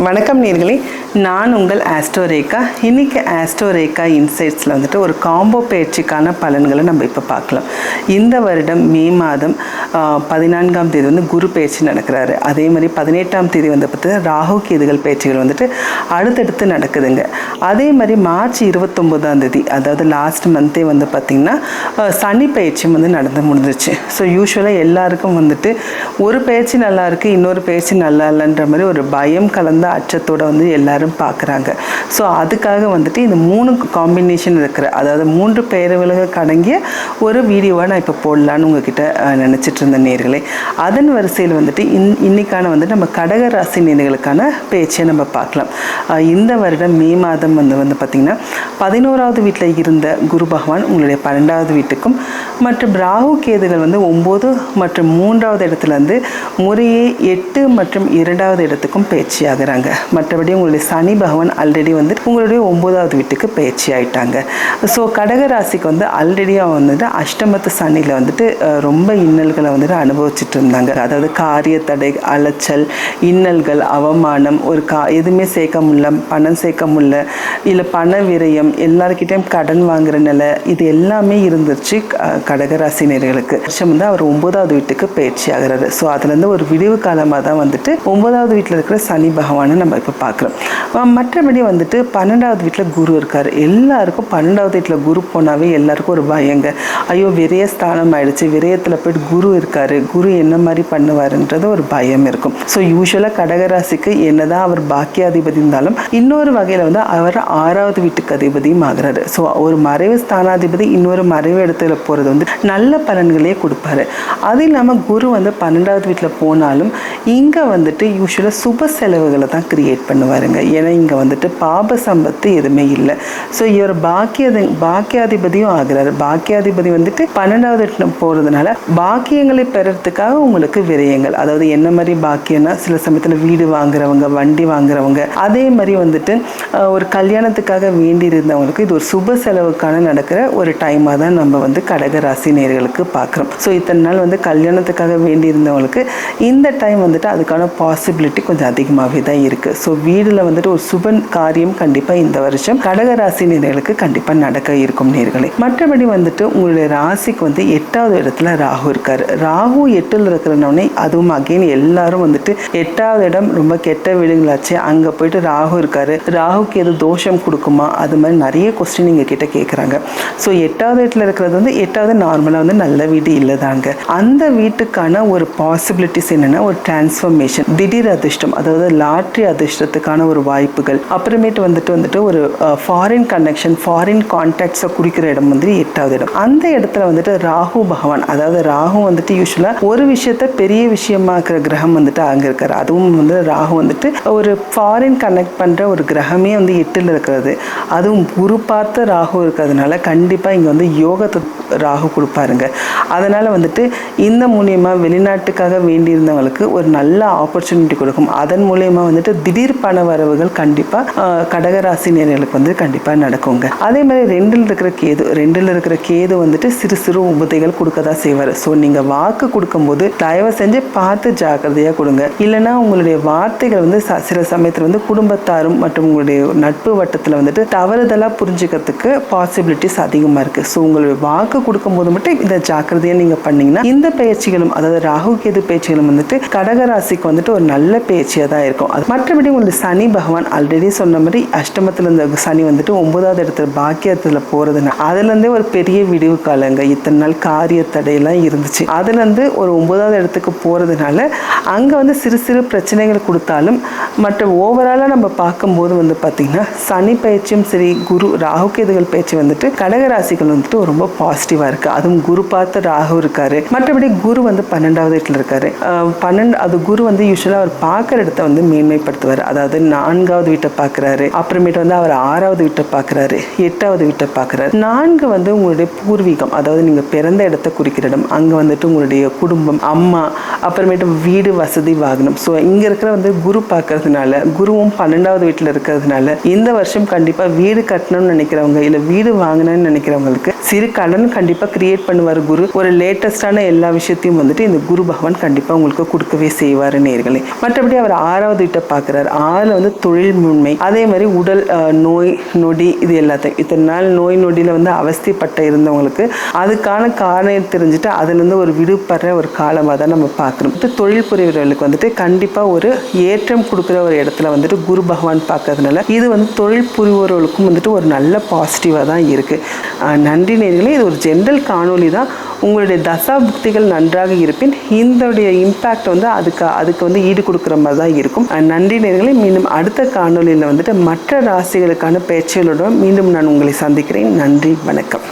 வணக்கம் நேர்களே. நான் உங்கள் ஆஸ்டோரேக்கா இன்றைக்கி ஆஸ்டோரேக்கா இன்சைட்ஸில் வந்துட்டு ஒரு காம்போ பயிற்சிக்கான பலன்களை நம்ம இப்போ பார்க்கலாம். இந்த வருடம் மே மாதம் பதினான்காம் தேதி வந்து குரு பயிற்சி நடக்கிறாரு. அதே மாதிரி பதினெட்டாம் தேதி வந்து பார்த்தீங்கன்னா ராகு கேதுகள் பயிற்சிகள் வந்துட்டு அடுத்தடுத்து நடக்குதுங்க. அதே மாதிரி மார்ச் இருபத்தொம்போதாம் தேதி அதாவது லாஸ்ட் மந்த்தே வந்து பார்த்திங்கன்னா சனி பயிற்சி வந்து நடந்து முடிஞ்சிச்சு ஸோ யூஸ்வலாக எல்லாருக்கும் வந்துட்டு ஒரு பயிற்சி நல்லாயிருக்கு இன்னொரு பயிற்சி நல்லா இல்லைன்ற மாதிரி ஒரு பயம் கலந்த அச்சத்தோட வந்து எல்லாரும் பார்க்குறாங்க. ஸோ அதுக்காக வந்துட்டு இந்த மூணு காம்பினேஷன் இருக்கிற அதாவது மூன்று பெயர்களுக்கு அடங்கிய ஒரு வீடியோவை நான் இப்போ போடலான்னு உங்ககிட்ட நினச்சிட்டு நினைச்சிட்டு இருந்த நேர்களே. அதன் வரிசையில் வந்துட்டு இன் இன்னைக்கான வந்து நம்ம கடக ராசி நேர்களுக்கான பேச்சை நம்ம பார்க்கலாம். இந்த வருடம் மே மாதம் வந்து வந்து பார்த்திங்கன்னா பதினோராவது வீட்டில் இருந்த குரு பகவான் உங்களுடைய பன்னெண்டாவது வீட்டுக்கும் மற்றும் ராகு கேதுகள் வந்து ஒம்பது மற்றும் மூன்றாவது இடத்துல இருந்து முறையே எட்டு மற்றும் இரண்டாவது இடத்துக்கும் பயிற்சி ஆகுறாங்க மற்றபடி உங்களுடைய சனி பகவான் ஆல்ரெடி வந்து உங்களுடைய ஒம்போதாவது வீட்டுக்கு பயிற்சி ஆயிட்டாங்க. ஸோ கடக ராசிக்கு வந்து ஆல்ரெடியாக வந்துட்டு அஷ்டமத்து சனியில் வந்துட்டு ரொம்ப இன்னல்களை வந்துட்டு அனுபவிச்சுட்டு இருந்தாங்க. அதாவது காரிய தடை அலைச்சல் இன்னல்கள் அவமானம் ஒரு கா எதுவுமே சேர்க்க முடியல பணம் சேர்க்க முடியல இல்லை பண விரயம் எல்லாருக்கிட்டையும் கடன் வாங்குற நிலை இது எல்லாமே இருந்துருச்சு க- கடகராசினியர்களுக்கு வருஷம் வந்து அவர் ஒன்பதாவது வீட்டுக்கு பயிற்சி ஆகிறாரு. ஸோ அதுலேருந்து ஒரு விடிவு காலமாக தான் வந்துட்டு ஒன்பதாவது வீட்டில் இருக்கிற சனி பகவானை நம்ம இப்போ பார்க்குறோம் மற்றபடி வந்துட்டு பன்னெண்டாவது வீட்டில் குரு இருக்கார். எல்லாருக்கும் பன்னெண்டாவது வீட்டில் குரு போனாவே எல்லாருக்கும் ஒரு பயங்க. ஐயோ விரைய ஸ்தானம் ஆயிடுச்சு. விரயத்தில் போயிட்டு குரு இருக்காரு. குரு என்ன மாதிரி பண்ணுவாருன்றது ஒரு பயம் இருக்கும். ஸோ யூஸ்வலாக கடகராசிக்கு என்னதான் அவர் பாக்கியாதிபதி இருந்தாலும் இன்னொரு வகையில் வந்து அவர் ஆறாவது வீட்டுக்கு அதிபதியும் ஆகிறாரு. ஸோ ஒரு மறைவு ஸ்தானாதிபதி இன்னொரு மறைவு இடத்துல போகிறது வந்து நல்ல பலன்களே கொடுப்பாரு. அது இல்லாமல் குரு வந்து பன்னெண்டாவது வீட்டில் போனாலும் இங்கே வந்துட்டு யூஸ்வலாக சுப செலவுகளை தான் கிரியேட் பண்ணுவாருங்க. ஏன்னா இங்கே வந்துட்டு பாப சம்பத்து எதுவுமே இல்லை. ஸோ இவர் பாக்கியதி பாக்கியாதிபதியும் ஆகிறாரு. பாக்கியாதிபதி வந்துட்டு பன்னெண்டாவது போகிறதுனால பாக்கியங்களை பெறறதுக்காக உங்களுக்கு விரயங்கள். அதாவது என்ன மாதிரி பாக்கியம்னா சில சமயத்தில் வீடு வாங்குறவங்க வண்டி வாங்குறவங்க அதே மாதிரி வந்துட்டு ஒரு கல்யாணத்துக்காக வேண்டி இருந்தவங்களுக்கு இது ஒரு சுப செலவுக்கான நடக்கிற ஒரு டைமாக தான் நம்ம வந்து கடக ராசி நேர்களுக்கு பார்க்குறோம் ஸோ இத்தனை நாள் வந்து கல்யாணத்துக்காக வேண்டி இருந்தவங்களுக்கு இந்த டைம் வந்துட்டு அதுக்கான பாசிபிலிட்டி கொஞ்சம் அதிகமாகவே தான் இருக்குது ஸோ வீடில் வந்து வந்துட்டு ஒரு சுப காரியம் கண்டிப்பாக இந்த வருஷம். கடகராசி நேர்களுக்கு கண்டிப்பாக நடக்க இருக்கும் நேர்களை. மற்றபடி வந்துட்டு உங்களுடைய ராசிக்கு வந்து எட்டாவது இடத்துல ராகு இருக்காரு. ராகு எட்டில் இருக்கிறனோடனே அதுவும் அகைன் எல்லாரும் வந்துட்டு எட்டாவது இடம் ரொம்ப கெட்ட வீடுங்களாச்சு அங்கே போயிட்டு ராகு இருக்காரு. ராகுக்கு எது தோஷம் கொடுக்குமா? அது மாதிரி நிறைய கொஸ்டின் எங்கள் கிட்ட கேட்குறாங்க ஸோ எட்டாவது இடத்துல இருக்கிறது வந்து எட்டாவது நார்மலாக வந்து நல்ல வீடு இல்லைதாங்க. அந்த வீட்டுக்கான ஒரு பாசிபிலிட்டிஸ் என்னென்னா ஒரு டிரான்ஸ்ஃபர்மேஷன் திடீர் அதிர்ஷ்டம் அதாவது லாட்ரி அதிர்ஷ்டத்துக்கான ஒரு வாய்ப்புகள். அப்புறமேட்டு வந்துட்டு வந்துட்டு ஒரு ஃபாரின் கனெக்ஷன் ஃபாரின் கான்டாக்ட்ஸை குறிக்கிற இடம் வந்து எட்டாவது இடம். அந்த இடத்துல வந்துட்டு ராகு பகவான் அதாவது ராகு வந்துட்டு யூஸ்வலாக ஒரு விஷயத்த பெரிய விஷயமாக்குற கிரகம் வந்துட்டு அங்கே இருக்கார். அதுவும் வந்து ராகு வந்துட்டு ஒரு ஃபாரின் கனெக்ட் பண்ணுற ஒரு கிரகமே வந்து எட்டில் இருக்கிறது. அதுவும் குரு பார்த்த ராகு இருக்கிறதுனால கண்டிப்பாக இங்கே வந்து யோகத்தை ராகு கொடுப்பாருங்க. அதனால் வந்துட்டு இந்த மூலியமாக வெளிநாட்டுக்காக வேண்டியிருந்தவங்களுக்கு ஒரு நல்ல ஆப்பர்ச்சுனிட்டி கொடுக்கும். அதன் மூலியமாக வந்துட்டு திடீர் பண வரவுகள் கண்டிப்பாக கடகராசி நேர்களுக்கு வந்து கண்டிப்பாக நடக்குங்க. அதே மாதிரி ரெண்டில் இருக்கிற கேது ரெண்டில் இருக்கிற கேது வந்துட்டு சிறு சிறு உபதைகள் கொடுக்க தான் செய்வார். ஸோ நீங்கள் வாக்கு கொடுக்கும்போது தயவு செஞ்சு பார்த்து ஜாக்கிரதையாக கொடுங்க. இல்லைன்னா உங்களுடைய வார்த்தைகள் வந்து ச- சில சமயத்தில் வந்து குடும்பத்தாரும் மற்றும் உங்களுடைய நட்பு வட்டத்தில் வந்துட்டு தவறுதலாக புரிஞ்சுக்கிறதுக்கு பாசிபிலிட்டிஸ் அதிகமாக இருக்குது ஸோ உங்களுடைய வாக்கு கொடுக்கும்போது மட்டும் இந்த ஜாக்கிரதையாக நீங்கள் பண்ணீங்கன்னா இந்த பயிற்சிகளும் அதாவது ராகு கேது பயிற்சிகளும் வந்துட்டு கடகராசிக்கு வந்துட்டு ஒரு நல்ல பயிற்சியாக தான் இருக்கும். அது மற்றபடி உங்களுக்கு சனி பகவான் ஆல்ரெடி சொன்ன மாதிரி அஷ்டமத்தில் இருந்த சனி வந்துட்டு ஒன்பதாவது இடத்துல பாக்கியத்தில் போகிறதுனா அதுலேருந்தே ஒரு பெரிய விடிவு காலங்க. இத்தனை நாள் காரிய தடையெல்லாம் இருந்துச்சு. அதுலேருந்து ஒரு ஒன்பதாவது இடத்துக்கு போகிறதுனால அங்கே வந்து சிறு சிறு பிரச்சனைகள் கொடுத்தாலும் மற்ற ஓவராலாக நம்ம பார்க்கும்போது வந்து பார்த்திங்கன்னா சனி பயிற்சியும் சரி குரு ராகு கேதுகள் பயிற்சி வந்துட்டு கடகராசிகள் வந்துட்டு ரொம்ப பாசிட்டிவ் பாசிட்டிவாக இருக்குது அதுவும் குரு பார்த்து ராகு இருக்காரு. மற்றபடி குரு வந்து பன்னெண்டாவது இடத்துல இருக்காரு. பன்னெண்டு அது குரு வந்து யூஸ்வலாக அவர் பார்க்குற இடத்த வந்து மேன்மைப்படுத்துவார். அதாவது நான்காவது வீட்டை பார்க்குறாரு. அப்புறமேட்டு வந்து அவர் ஆறாவது வீட்டை பார்க்குறாரு. எட்டாவது வீட்டை பார்க்குறாரு. நான்கு வந்து உங்களுடைய பூர்வீகம். அதாவது நீங்கள் பிறந்த இடத்த குறிக்கிற இடம். அங்கே வந்துட்டு உங்களுடைய குடும்பம் அம்மா அப்புறமேட்டு வீடு வசதி வாகனம். ஸோ இங்கே இருக்கிற வந்து குரு பார்க்கறதுனால குருவும் பன்னெண்டாவது வீட்டில் இருக்கிறதுனால இந்த வருஷம் கண்டிப்பாக வீடு கட்டணும்னு நினைக்கிறவங்க இல்லை வீடு வாங்கணும்னு நினைக்கிறவங்களுக்கு சிறு கடன் கண்டிப்பாக கிரியேட் பண்ணுவார் குரு. ஒரு லேட்டஸ்டான எல்லா விஷயத்தையும் வந்துட்டு இந்த குரு பகவான் கண்டிப்பாக உங்களுக்கு கொடுக்கவே செய்வார் நேர்களே. மற்றபடி அவர் ஆறாவது வீட்டை பார்க்குறாரு. ஆறில் வந்து தொழில் முன்மை அதே மாதிரி உடல் நோய் நொடி இது எல்லாத்தையும். இத்தனை நாள் நோய் நொடியில் வந்து அவஸ்திப்பட்ட இருந்தவங்களுக்கு அதுக்கான காரணம் தெரிஞ்சுட்டு அதுலேருந்து ஒரு விடுபடுற ஒரு காலமாக தான் நம்ம பார்க்கணும். இப்போ தொழில் புரியவர்களுக்கு வந்துட்டு கண்டிப்பாக ஒரு ஏற்றம் கொடுக்குற ஒரு இடத்துல வந்துட்டு குரு பகவான் பார்க்கறதுனால இது வந்து தொழில் புரிவர்களுக்கும் வந்துட்டு ஒரு நல்ல பாசிட்டிவாக தான் இருக்குது நன்றி நேர்களே. இது ஒரு ஜென்ரல் காணொளி தான் உங்களுடைய தசா புக்திகள் நன்றாக இருப்பின் இதோடைய இம்பேக்ட் வந்து அதுக்கு அதுக்கு வந்து ஈடு கொடுக்குற மாதிரி தான் இருக்கும். நன்றி நேர்களை மீண்டும் அடுத்த காணொளியில் வந்துட்டு மற்ற ராசிகளுக்கான பேச்சுகளுடன் மீண்டும் நான் உங்களை சந்திக்கிறேன். நன்றி வணக்கம்.